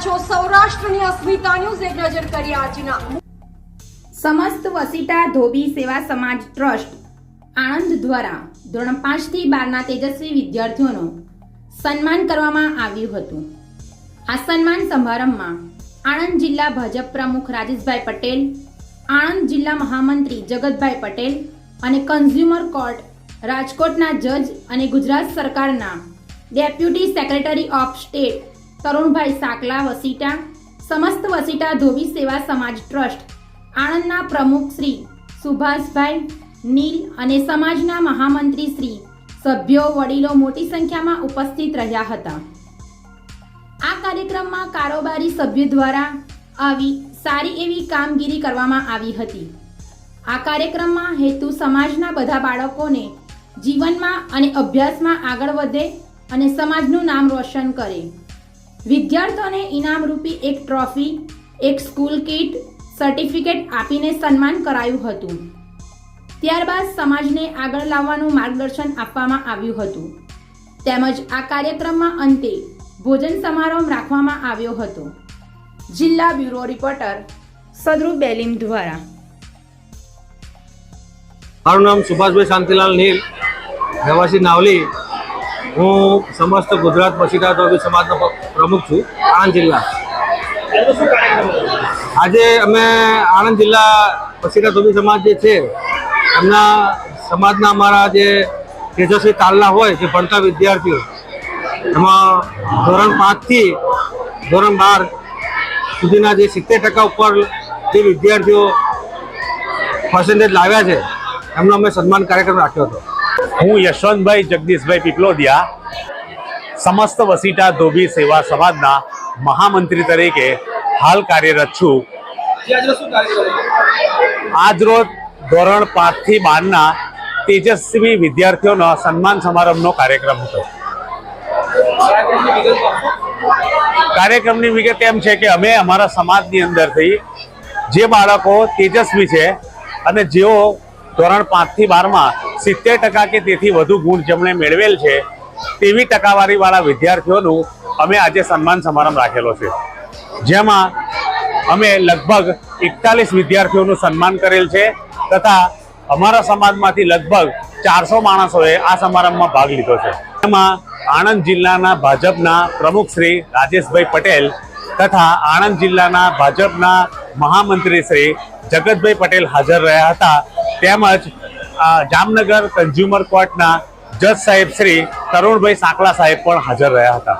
સૌરાષ્ટ્રની અસ્મિતા ન્યૂઝ એક નજર કરીએ આજના. સમસ્ત વસીટા ધોબી સેવા સમાજ ટ્રસ્ટ, આણંદ દ્વારા ધોરણ પાંચથી બારના તેજસ્વી વિદ્યાર્થીઓનું સન્માન કરવામાં આવ્યું હતું. આ સન્માન સમારંભમાં આણંદ જિલ્લા ભાજપ પ્રમુખ રાજેશભાઈ પટેલ, આણંદ જિલ્લા મહામંત્રી જગતભાઈ પટેલ અને કન્ઝ્યુમર કોર્ટ રાજકોટના જજ અને ગુજરાત સરકારના deputy secretary of state Tarunbhai Sakla, Vasita, સમસ્ત વસીટા ધોબી સેવા સમાજ ટ્રસ્ટ, આણંદના પ્રમુખ શ્રી સુભાષભાઈ નીલ અને સમાજના મહામંત્રી શ્રી સભ્યો વડીલો મોટી સંખ્યામાં ઉપસ્થિત રહ્યા હતા. આ કાર્યક્રમમાં કારોબારી સભ્ય દ્વારા આવી સારી એવી કામગીરી કરવામાં આવી હતી. આ કાર્યક્રમમાં હેતુ સમાજના બધા બાળકોને જીવનમાં અને અભ્યાસમાં આગળ વધે અને સમાજનું નામ રોશન કરે. વિદ્યાર્થીઓને ઇનામ રૂપી એક ટ્રોફી, એક સ્કૂલ કીટ, સર્ટિફિકેટ આપીને સન્માન કરાયું હતું. ત્યારબાદ સમાજને આગળ લાવવાનું માર્ગદર્શન આપવામાં આવ્યું હતું. તેમજ આ કાર્યક્રમમાં અંતે ભોજન સમારોહ રાખવામાં આવ્યો હતો. જિલ્લા બ્યુરો રિપોર્ટર સદરુ બેલીમ દ્વારા. મારું નામ સુભાષભાઈ શાંતિલાલ નીલ, રહેવાસી નાવલી. હું સમસ્ત ગુજરાત ધોબી સમાજનો પ્રમુખ છું, આણંદ જિલ્લા. આજે અમે આણંદ જિલ્લા પસીના ધોબી સમાજ જે છે, એમના સમાજના અમારા જે તેજસ્વી તાલના હોય, જે ભણતા વિદ્યાર્થીઓ, એમાં ધોરણ પાંચથી ધોરણ બાર સુધીના જે સિત્તેર ટકા ઉપર જે વિદ્યાર્થીઓ પર્સન્ટેજ લાવ્યા છે, એમનો અમે સન્માન કાર્યક્રમ રાખ્યો હતો. હું યશવંતભાઈ જગદીશભાઈ પીપલોદિયા સમસ્ત વસીટા ધોબી સેવા સમાજના મહામંત્રી તરીકે હાલ કાર્યરત છું. આજરોજ ધોરણ પાંચથી બારના તેજસ્વી વિદ્યાર્થીઓનો સન્માન સમારંભનો કાર્યક્રમ હતો. કાર્યક્રમની વિગત એમ છે કે અમે અમારા સમાજની અંદરથી જે બાળકો તેજસ્વી છે અને જેઓ ધોરણ પાંચથી બારમાં સિત્તેર ટકા કે તેથી વધુ ગુણ જેમણે મેળવેલ છે તેવી ટકાવારીવાળા વિદ્યાર્થીઓનું અમે આજે સન્માન સમારંભ રાખેલો છે. જેમાં અમે લગભગ એકતાલીસ વિદ્યાર્થીઓનું સન્માન કરેલ છે તથા અમારા સમાજમાંથી લગભગ ચારસો માણસોએ આ સમારંભમાં ભાગ લીધો છે. એમાં આણંદ જિલ્લાના ભાજપના પ્રમુખ શ્રી રાજેશભાઈ પટેલ તથા આણંદ જિલ્લાના ભાજપના મહામંત્રી શ્રી જગતભાઈ પટેલ હાજર રહ્યા હતા. તેમજ જામનગર કન્ઝ્યુમર કોર્ટના જજ સાહેબ શ્રી તરુણભાઈ સાંકળા સાહેબ પણ હાજર રહ્યા હતા.